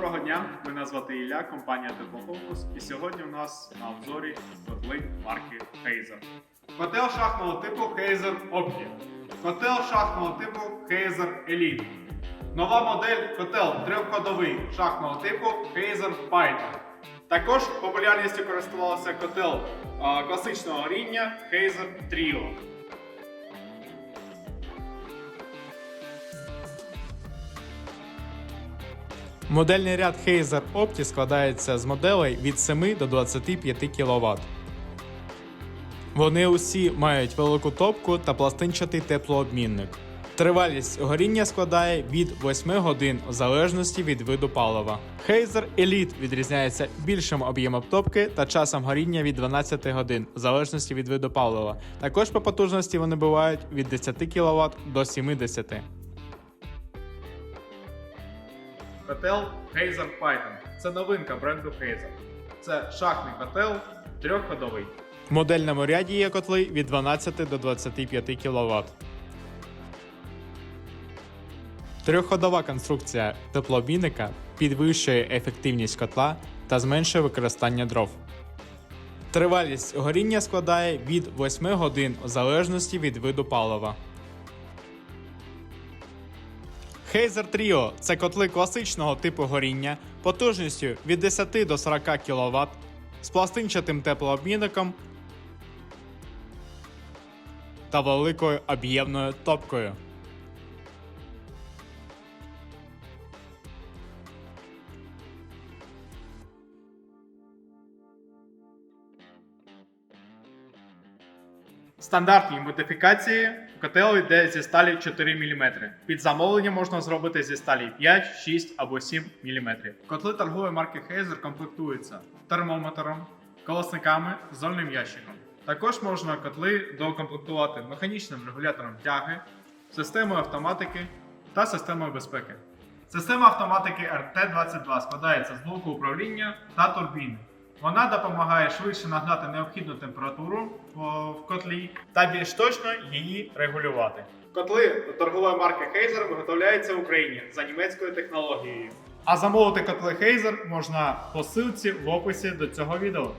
дня, мене звати Ілля, компанія Теплофокус, і сьогодні у нас на обзорі котли марки Hazer. Котел шахтного типу Hazer Opti. Котел шахтного типу Hazer Elite. Нова модель котел трьохходовий шахтного типу Hazer Python. Також популярністю користувався котел а, класичного рівня Hazer Trio. Модельний ряд Hazer Opti складається з моделей від 7 до 25 кВт. Вони усі мають велику топку та пластинчатий теплообмінник. Тривалість горіння складає від 8 годин в залежності від виду палива. Hazer Elite відрізняється більшим об'ємом топки та часом горіння від 12 годин в залежності від виду палива. Також по потужності вони бувають від 10 кВт до 70 Котел Hazer Python. Це новинка бренду Hazer. Це шахтний котел трьохходовий. В модельному ряді є котли від 12 до 25 кВт. Трьохходова конструкція теплообмінника підвищує ефективність котла та зменшує використання дров. Тривалість горіння складає від 8 годин в залежності від виду палива. Hazer Тріо – це котли класичного типу горіння потужністю від 10 до 40 кВт з пластинчатим теплообмінником та великою об'ємною топкою. В стандартній модифікації котел йде зі сталі 4 мм. Під замовлення можна зробити зі сталі 5, 6 або 7 мм. Котли торгової марки Hazer комплектуються термометром, колосниками, зольним ящиком. Також можна котли доукомплектувати механічним регулятором тяги, системою автоматики та системою безпеки. Система автоматики RT22 складається з блоку управління та турбіни. Вона допомагає швидше нагнати необхідну температуру в котлі та більш точно її регулювати. Котли торгової марки Хейзер виготовляються в Україні за німецькою технологією. А замовити котли Хейзер можна по ссылці в описі до цього відео.